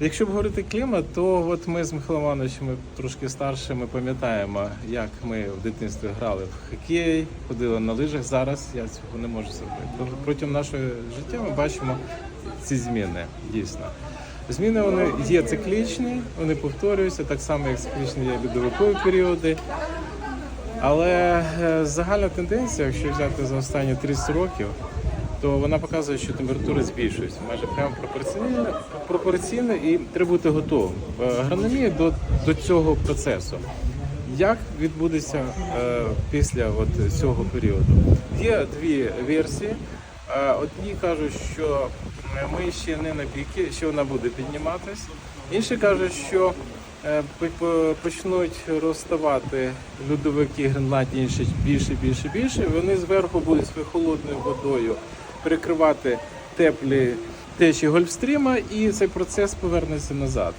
Якщо б говорити клімат, то от ми з Михайлом Івановичем, трошки старше, ми пам'ятаємо, як ми в дитинстві грали в хокей, ходили на лижах. Зараз я цього не можу зробити. Протягом нашого життя ми бачимо ці зміни дійсно. Зміни вони є циклічні, вони повторюються, так само як циклічні є льодовикові періоди. Але е, загальна тенденція, якщо взяти за останні 30 років, то вона показує, що температура збільшується майже прямо пропорційно, пропорційно і треба бути готовим в агрономії до, до цього процесу. Як відбудеться е, після от цього періоду? Є дві версії. Е, одні кажуть, що е, ми ще не на піки, що вона буде підніматись. Інші кажуть, що е, по- по- почнуть розставати льодовики Гренландії більше, більше, більше. Вони зверху будуть своєю холодною водою перекривати теплі течії Гольфстріма, і цей процес повернеться назад.